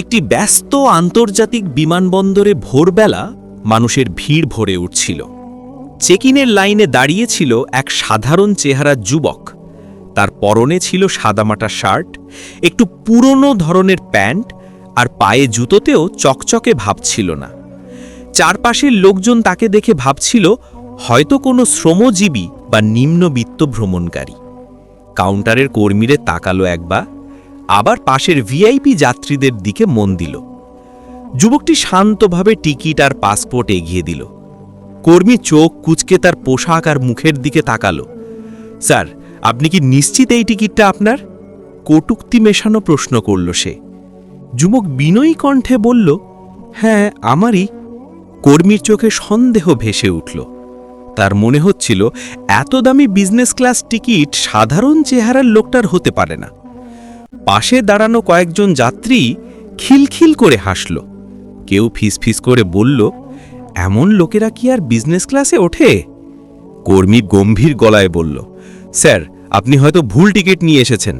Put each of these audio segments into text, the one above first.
একটি ব্যস্ত আন্তর্জাতিক বিমানবন্দরে ভোরবেলা মানুষের ভিড় ভরে উঠছিল। চেক ইনের লাইনে দাঁড়িয়েছিল এক সাধারণ চেহারার যুবক। তার পরনে ছিল সাদামাটা শার্ট, একটু পুরনো ধরনের প্যান্ট আর পায়ে জুতোতেও চকচকে ভাবছিল না। চারপাশের লোকজন তাকে দেখে ভাবছিল, হয়তো কোনো শ্রমজীবী বা নিম্নবিত্ত ভ্রমণকারী। কাউন্টারের কর্মীরে তাকালো একবার আবার পাশের ভিআইপি যাত্রীদের দিকে মন দিল। যুবকটি শান্তভাবে টিকিট আর পাসপোর্ট এগিয়ে দিল। কর্মী চোখ কুচকে তার পোশাক আর মুখের দিকে তাকালো। স্যার, আপনি কি নিশ্চিত এই টিকিটটা আপনার? কটুক্তি মেশানো প্রশ্ন করল সে। যুবক বিনয়ী কণ্ঠে বলল হ্যাঁ আমারই। কর্মীর চোখে সন্দেহ ভেসে উঠল। তার মনে হচ্ছিল, এত দামি বিজনেস ক্লাস টিকিট সাধারণ চেহারার লোকটার হতে পারে না। পাশে দাঁড়ানো কয়েকজন যাত্রী খিলখিল করে হাসল। কেউ ফিসফিস করে বলল, এমন লোকেরা কি আর বিজনেস ক্লাসে ওঠে? কর্মী গম্ভীর গলায় বলল, স্যার, আপনি হয়তো ভুল টিকিট নিয়ে এসেছেন।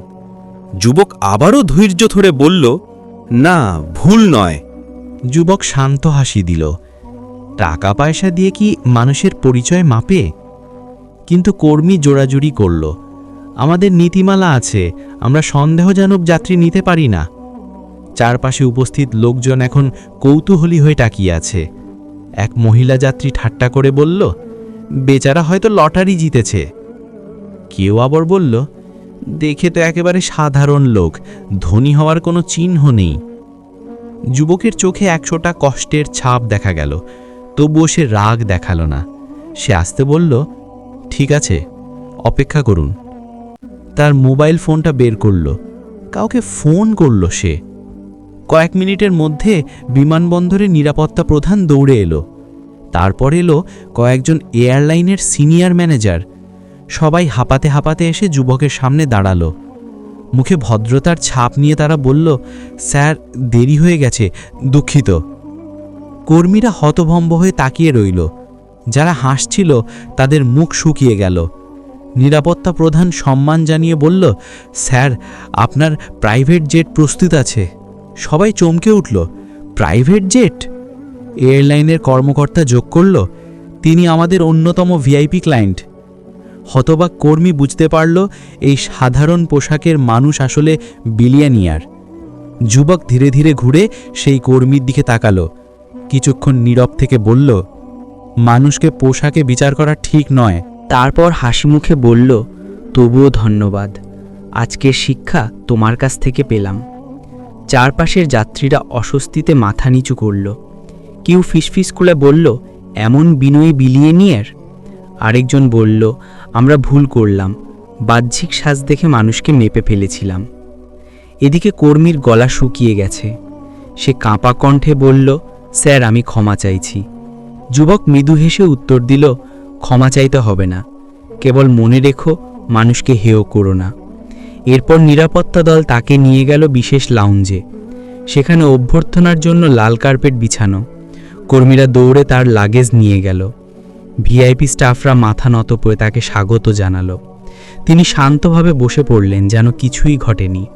যুবক আবারও ধৈর্য ধরে বলল, না, ভুল নয়। যুবক শান্ত হাসি দিল, টাকা পয়সা দিয়ে কি মানুষের পরিচয় মাপে? কিন্তু কর্মী জোড়াজুড়ি করল আমাদের নীতিমালা আছে, আমরা সন্দেহজনক যাত্রী নিতে পারি না। চারপাশে উপস্থিত লোকজন এখন কৌতূহলী হয়ে তাকিয়ে আছে। এক মহিলা যাত্রী ঠাট্টা করে বলল, বেচারা হয়তো লটারি জিতেছে। কেউ আবার বলল, দেখে তো একেবারে সাধারণ লোক, ধনী হওয়ার কোনো চিহ্ন নেই। যুবকের চোখে একশোটা কষ্টের ছাপ দেখা গেল, তবুও সে রাগ দেখাল না। সে আসতে বলল, ঠিক আছে, অপেক্ষা করুন। তার মোবাইল ফোনটা বের করল। কাউকে ফোন করল সে। কয়েক মিনিটের মধ্যে বিমানবন্দরে নিরাপত্তা প্রধান দৌড়ে এলো। তারপর এলো কয়েকজন এয়ারলাইনের সিনিয়র ম্যানেজার। সবাই হাঁপাতে হাঁপাতে এসে যুবকের সামনে দাঁড়াল। মুখে ভদ্রতার ছাপ নিয়ে তারা বলল, স্যার, দেরি হয়ে গেছে, দুঃখিত। কর্মীরা হতভম্ব হয়ে তাকিয়ে রইল। যারা হাসছিল, তাদের মুখ শুকিয়ে গেল। নিরাপত্তা প্রধান সম্মান জানিয়ে বলল, স্যার, আপনার প্রাইভেট জেট প্রস্তুত আছে। সবাই চমকে উঠল, প্রাইভেট জেট? এয়ারলাইনের কর্মকর্তা যোগ করল, তিনি আমাদের অন্যতম ভিআইপি ক্লায়েন্ট। হতবাক কর্মী বুঝতে পারল, এই সাধারণ পোশাকের মানুষ আসলে বিলিয়ানিয়ার। যুবক ধীরে ধীরে ঘুরে সেই কর্মীর দিকে তাকালো, কিছুক্ষণ নীরব থেকে বলল, মানুষকে পোশাকে বিচার করা ঠিক নয়। তারপর হাসি মুখে বলল, তবুও ধন্যবাদ। আজকের শিক্ষা তোমার কাছ থেকে পেলাম। চারপাশের যাত্রীরা অস্বস্তিতে মাথা নিচু করল। কেউ ফিসফিস করে বলল, এমন বিনয়ী বিলিয়েনিয়ার আরেকজন বলল, আমরা ভুল করলাম। বাহ্যিক সাজ দেখে মানুষকে মেপে ফেলেছিলাম। এদিকে কর্মীর গলা শুকিয়ে গেছে। সে কাঁপা কণ্ঠে বলল, স্যার, আমি ক্ষমা চাইছি। যুবক মৃদু হেসে উত্তর দিল ক্ষমা চাইতে হবে না। কেবল মনে রেখো, মানুষকে হেয় করো না। এরপর নিরাপত্তা দল তাকে নিয়ে গেল বিশেষ লাউঞ্জে সেখানে অভ্যর্থনার জন্য লাল কার্পেট বিছানো। কর্মীরা দৌড়ে তার লাগেজ নিয়ে গেল। ভিআইপি স্টাফরা মাথা নত করে তাকে স্বাগত জানালো। তিনি শান্তভাবে বসে পড়লেন, যেন কিছুই ঘটেনি।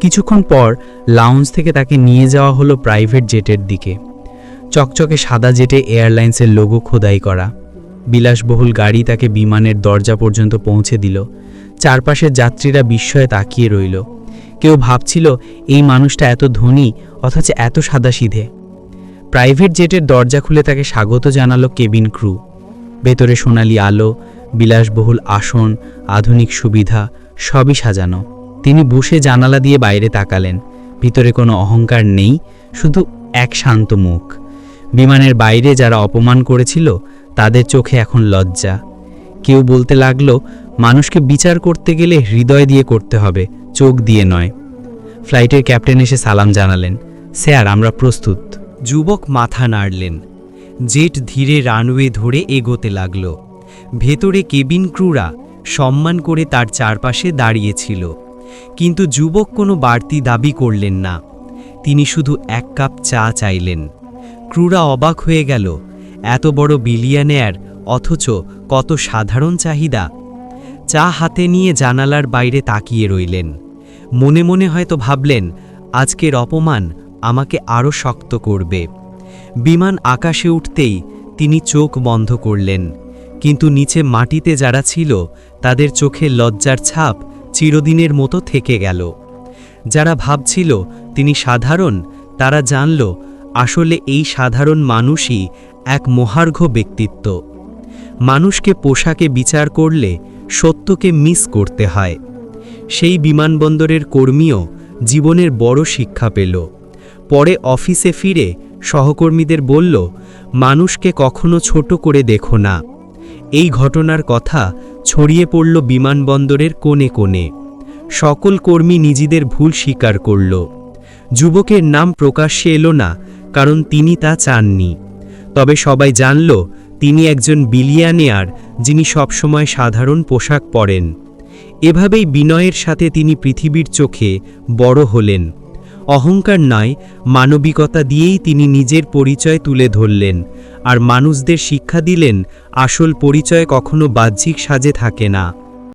কিছুক্ষণ পর লাউঞ্জ থেকে তাকে নিয়ে যাওয়া হলো প্রাইভেট জেটের দিকে। চকচকে সাদা জেটে এয়ারলাইন্সের লোগো খোদাই করা। বিলাসবহুল গাড়ি তাকে বিমানের দরজা পর্যন্ত পৌঁছে দিল। চারপাশের যাত্রীরা বিস্ময়ে তাকিয়ে রইল। কেউ ভাবছিল, এই মানুষটা এত ধনী, অথচ এত সাদাসিধে। প্রাইভেট জেটের দরজা খুলে তাকে স্বাগত জানালো কেবিন ক্রু। ভেতরে সোনালি আলো, বিলাসবহুল আসন, আধুনিক সুবিধা, সবই সাজানো। তিনি বসে জানালা দিয়ে বাইরে তাকালেন। ভিতরে কোনো অহংকার নেই, শুধু এক শান্ত মুখ। বিমানের বাইরে যারা অপমান করেছিল তাদের চোখে এখন লজ্জা। কেউ বলতে লাগল, মানুষকে বিচার করতে গেলে হৃদয় দিয়ে করতে হবে, চোখ দিয়ে নয়। ফ্লাইটের ক্যাপ্টেন এসে সালাম জানালেন, স্যার, আমরা প্রস্তুত। যুবক মাথা নাড়লেন। জেট ধীরে রানওয়ে ধরে এগোতে লাগল। ভেতরে কেবিন ক্রুরা সম্মান করে তার চারপাশে দাঁড়িয়েছিল। কিন্তু যুবক কোনো বাড়তি দাবি করলেন না। তিনি শুধু এক কাপ চা চাইলেন। ক্রুরা অবাক হয়ে গেল এত বড় বিলিয়নেয়ার, অথচ কত সাধারণ চাহিদা। চা হাতে নিয়ে জানালার বাইরে তাকিয়ে রইলেন। মনে মনে হয়তো ভাবলেন, আজকের অপমান আমাকে আরও শক্ত করবে। বিমান আকাশে উঠতেই তিনি চোখ বন্ধ করলেন, কিন্তু নিচে মাটিতে যারা ছিল, তাদের চোখে লজ্জার ছাপ চিরদিনের মতো থেকে গেল। যারা ভাবছিল তিনি সাধারণ, তারা জানল, আসলে এই সাধারণ মানুষই এক মহার্ঘ ব্যক্তিত্ব। মানুষকে পোশাকে বিচার করলে সত্যকে মিস করতে হয়। সেই বিমানবন্দরের কর্মীও জীবনের বড় শিক্ষা পেল। পরে অফিসে ফিরে সহকর্মীদের বলল, মানুষকে কখনো ছোট করে দেখো না। এই ঘটনার কথা ছড়িয়ে পড়ল বিমানবন্দরের কোণে কোণে। সকল কর্মী নিজেদের ভুল স্বীকার করল। যুবকের নাম প্রকাশ্যে এলো না, কারণ তিনি তা চাননি। তবে সবাই জানল, তিনি একজন বিলিয়ানিয়ার যিনি সবসময় সাধারণ পোশাক পরেন। এভাবেই বিনয়ের সাথে তিনি পৃথিবীর চোখে বড় হলেন। অহংকার নয়, মানবিকতা দিয়েই তিনি নিজের পরিচয় তুলে ধরলেন, আর মানুষদের শিক্ষা দিলেন, আসল পরিচয় কখনো বাহ্যিক সাজে থাকে না।